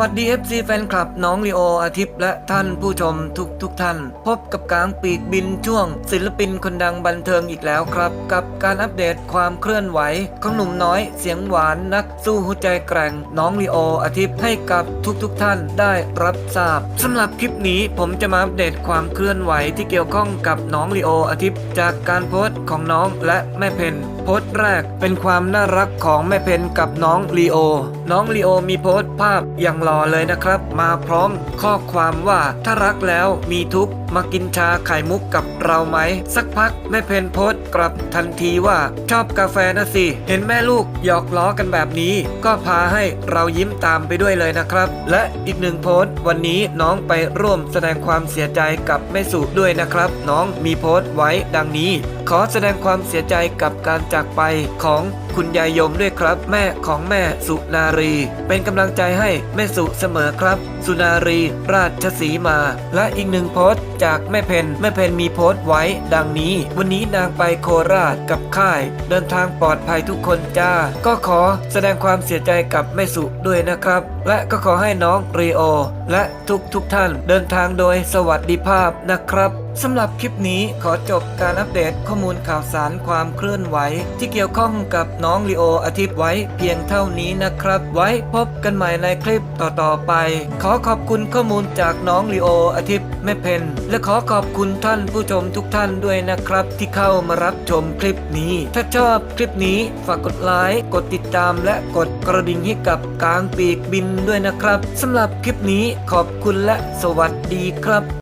วัสดี FC แฟนคลับน้องลีโออาทิตย์และท่านผู้ชมทุกทุกท่าน พบกับกลางปีกบินช่วง ศิลปินคนดังบันเทิงอีกแล้วครับ กับการอัปเดตความเคลื่อนไหว ของหนุ่มน้อยเสียงหวานนักสู้หัวใจแกร่ง น้องลีโออาทิตย์ให้กับทุกทุกท่านได้รับทราบสำหรับคลิปนี้ผมจะมาอัปเดตความเคลื่อนไหวที่เกี่ยวข้องกับน้องลีโออาทิตย์จากการโพสต์ของน้องและแม่เพนโพสต์แรกเป็นความน่ารักของแม่เพนกับน้องลีโอ น้องลีโอมีโพสต์ภาพอย่างหล่อเลยนะครับ มาพร้อมข้อความว่าถ้ารักแล้วมีทุกข์มากินชาไข่มุกกับเราไหม สักพักแม่เพนโพสต์กลับทันทีว่าชอบกาแฟนะสิ เห็นแม่ลูกหยอกล้อกันแบบนี้ ก็พาให้เรายิ้มตามไปด้วยเลยนะครับ และอีกหนึ่งโพสต์วันนี้น้องไปร่วมแสดงความเสียใจกับแม่สุด้วยนะครับ น้องมีโพสต์ไว้ดังนี้ขอแสดงความเสียใจกับการจากไปของคุณยายยมด้วยครับ แม่ของแม่สุนารี เป็นกำลังใจให้แม่สุเสมอครับ สุนารี ราชสีมา และอีกหนึ่งโพสต์จากแม่เพนแม่เพนมีโพสต์ไว้ ดังนี้ วันนี้นางไปโคราชกับค่าย เดินทางปลอดภัยทุกคนจ้า ก็ขอแสดงความเสียใจกับแม่สุด้วยนะครับ และก็ขอให้น้องรีโอ และทุกทุกท่านเดินทางโดยสวัสดิภาพนะครับสำหรับคลิปนี้ขอจบการอัปเดตข้อมูลข่าวสารความเคลื่อนไหว ที่เกี่ยวข้องกับน้องลีโออาทิตย์ไว้เพียงเท่านี้นะครับ ไว้พบกันใหม่ในคลิปต่อๆไป ขอขอบคุณข้อมูลจากน้องลีโออาทิตย์แม่เพนและขอขอบคุณท่านผู้ชมทุกท่านด้วยนะครับ ที่เข้ามารับชมคลิปนี้ ถ้าชอบคลิปนี้ฝากกดไลค์กดติดตามและกดกระดิ่งให้กับกลางปีกบินด้วยนะครับสำหรับคลิปนี้ขอบคุณและสวัสดีครับ